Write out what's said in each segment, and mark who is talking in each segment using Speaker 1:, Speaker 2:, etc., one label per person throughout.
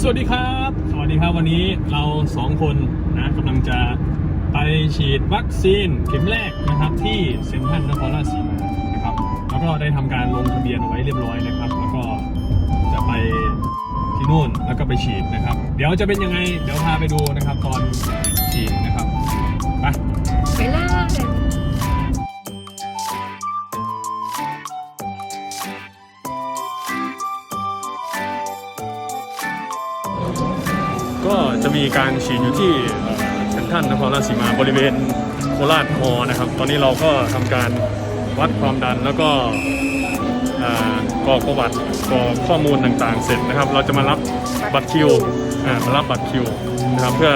Speaker 1: สวัสดีครับ สวัสดีครับวันนี้เราสองคนนะกำลังจะไปฉีดวัคซีนเข็มแรกนะครับที่เซ็นทรัลนครราชสีมานะครับแล้วก็ได้ทำการลงทะเบียนเอาไว้เรียบร้อยนะครับ แล้วก็จะไปที่นู่นแล้วก็ไปฉีดนะครับ เดี๋ยวจะเป็นยังไงเดี๋ยวพาไปดูนะครับตอนฉีดนะครับไป ก็จะมีการฉีดอยู่ที่เซนทันนครราชสีมาบริเวณโคราชคอนะครับ ตอนนี้เราก็ทำการวัดความดันแล้วก็อ่ากรอกประวัติกรอกข้อมูลต่างๆ เสร็จนะครับ เราจะมารับบัตรคิวมารับบัตรคิวนะครับเพื่อ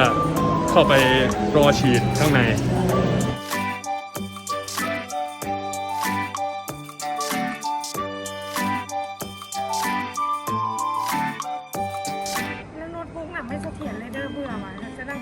Speaker 1: เข้าไปรอฉีดข้างใน
Speaker 2: ได้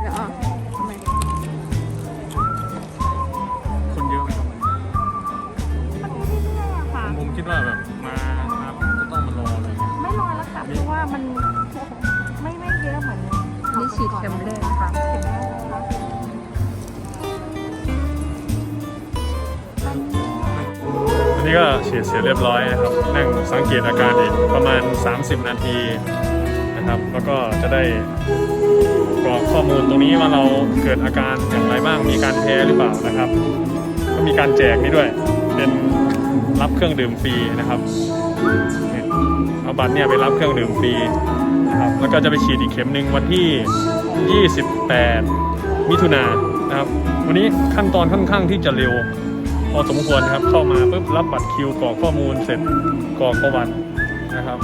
Speaker 2: เดี๋ยวออกทำไม
Speaker 1: คนเยอะไหมครับวันนี้
Speaker 2: มันไม่ได้เรื่อยอะค่ะ
Speaker 1: ผมคิดว่าแบบ มั
Speaker 2: นไม่ไม่เยอะเหมือนนี่ฉีดเข็มแรกค่ะเข็มแรกนะคะ
Speaker 1: อันนี้ก็ฉีดเสร็จเรียบร้อยนะครับนั่งสังเกตอาการอีกประมาณ 30 นาทีนะครับ แล้วก็จะได้กรอกข้อมูลตรงนี้ว่าเราเกิดอาการอย่างไรบ้างมีการแพ้หรือเปล่านะครับ ก็มีการแจกนี่ด้วย เป็นรับเครื่องดื่มฟรีนะครับ เอาบัตรเนี่ยไปรับเครื่องดื่มฟรีนะครับแล้วก็จะไปฉีดอีกเข็มหนึ่งวันที่ 28 มิถุนายนนะครับ วันนี้ขั้นตอนค่อนข้างที่จะเร็วพอสมควรนะครับเข้ามาปุ๊บรับบัตรคิวกรอกข้อมูลเสร็จกรอกประวัตินะครับ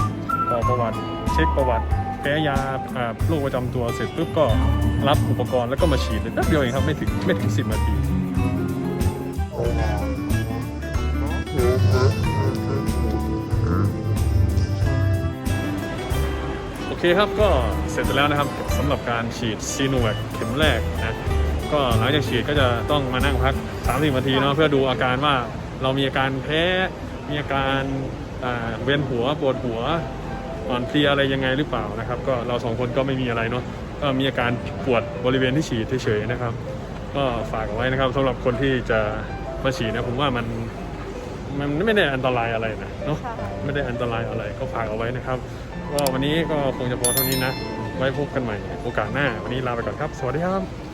Speaker 1: กรอกประวัติ เช็คประวัติแพ้ยาอ่าโรคประจำตัวเสร็จปุ๊บก็รับอุปกรณ์แล้วก็มาฉีดเลยแป๊บเดียวเองครับไม่ถึงไม่ถึงสิบนาที เคครับก็เสร็จไปแล้วนะครับสำหรับการฉีดซีโนแวคเข็มแรกนะก็หลังจากฉีดก็จะต้องมานั่งพัก30นาทีเนาะเพื่อดูอาการว่าเรามีอาการแพ้มีอาการเวียนหัวปวดหัวอ่อนเพลียอะไรยังไงหรือเปล่านะครับ ก็เราสองคนก็ไม่มีอะไรเนาะก็มีอาการปวดบริเวณที่ฉีดเฉยๆนะครับ ก็ฝากเอาไว้นะครับสำหรับคนที่จะมาฉีดนะผมว่ามัน มันไม่ได้อันตรายอะไรนะเนาะไม่ได้อันตรายอะไรก็ฝากเอาไว้นะครับก็วันนี้ก็คงจะพอเท่านี้นะ ไว้พบกันใหม่โอกาสหน้า วันนี้ลาไปก่อนครับ สวัสดีครับ